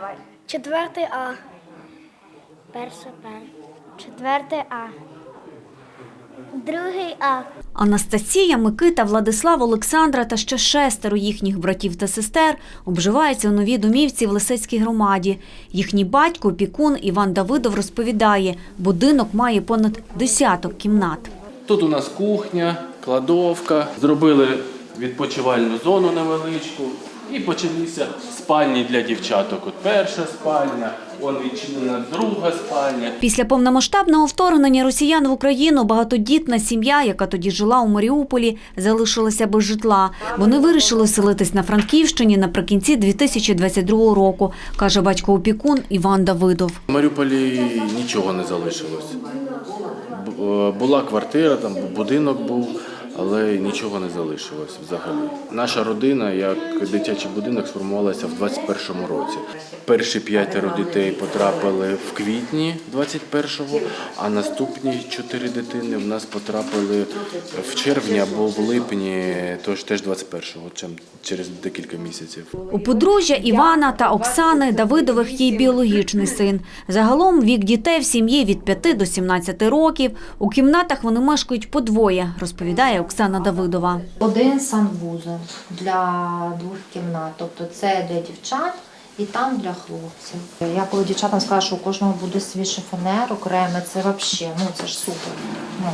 Давай. Четвертий А. Перше П. Четвертий А. Другий А. Анастасія, Микита, Владислав, Олександра та ще шестеро їхніх братів та сестер обживаються у новій домівці в Лисецькій громаді. Їхній батько, опікун Іван Давидов розповідає, будинок має понад десяток кімнат. Тут у нас кухня, кладовка. Зробили відпочивальну зону невеличку. І почалися спальні для дівчаток. От перша спальня, вон відчинена друга спальня. Після повномасштабного вторгнення росіян в Україну багатодітна сім'я, яка тоді жила у Маріуполі, залишилася без житла. Вони вирішили селитись на Франківщині наприкінці 2022 року, каже батько опікун Іван Давидов. В Маріуполі нічого не залишилось. Е, Була квартира, там будинок був, але нічого не залишилось взагалі. Наша родина, як дитячий будинок, сформувалася в 21-му році. Перші п'ятеро дітей потрапили в квітні 21-го, а наступні чотири дитини в нас потрапили в червні або в липні, тож теж 21-го, чим- через декілька місяців. У подружжя Івана та Оксани Давидових є біологічний син. Загалом вік дітей в сім'ї від 5 до 17 років. У кімнатах вони мешкають по двоє, розповідає Оксана Давидова. Один санвузол для двох кімнат, тобто це для дівчат і там для хлопців. Я коли дівчатам сказала, що у кожного буде свій шифонер окремий, це взагалі, ну це ж супер. Ну,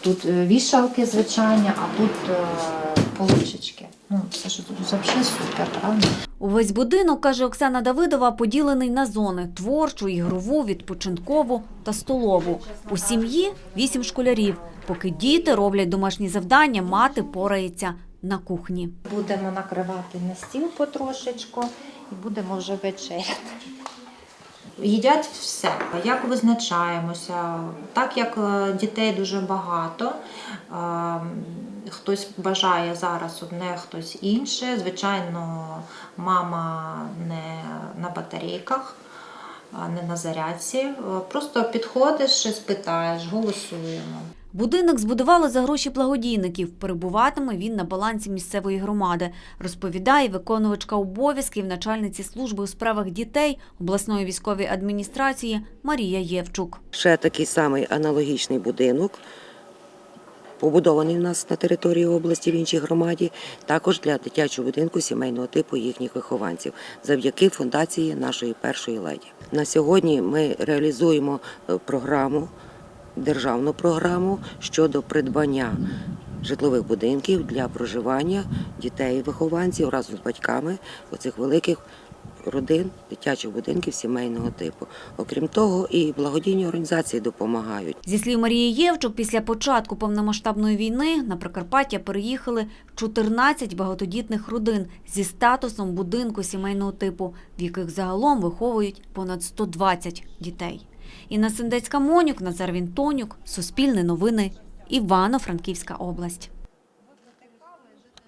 тут е, вішалки звичайні, а тут поличечки. Ну, це ж тут взагалі супер, правда? Увесь будинок, каже Оксана Давидова, поділений на зони – творчу, ігрову, відпочинкову та столову. У сім'ї вісім школярів. Поки діти роблять домашні завдання, мати порається на кухні. Будемо накривати на стіл потрошечку і будемо вже вечеряти. Їдять все. Як визначаємося? Так як е, дітей дуже багато, е, хтось бажає зараз одне, хтось інше. Звичайно, мама не на батарейках, не на зарядці. Просто підходиш, спитаєш, голосуємо. Будинок збудували за гроші благодійників. Перебуватиме він на балансі місцевої громади, розповідає виконувачка обов'язків начальниці служби у справах дітей обласної військової адміністрації Марія Євчук. Ще такий самий аналогічний будинок, побудований у нас на території області в іншій громаді, також для дитячого будинку сімейного типу їхніх вихованців, завдяки фундації нашої першої леді. На сьогодні ми реалізуємо е, програму, державну програму щодо придбання житлових будинків для проживання дітей, вихованців разом з батьками оцих великих родин, дитячих будинків сімейного типу. Окрім того, і благодійні організації допомагають. Зі слів Марії Євчук, після початку повномасштабної війни на Прикарпаття переїхали 14 багатодітних родин зі статусом будинку сімейного типу, в яких загалом виховують понад 120 дітей. Інна Сендецька Монюк, Назар Вінтонюк, Суспільне новини, Івано-Франківська область.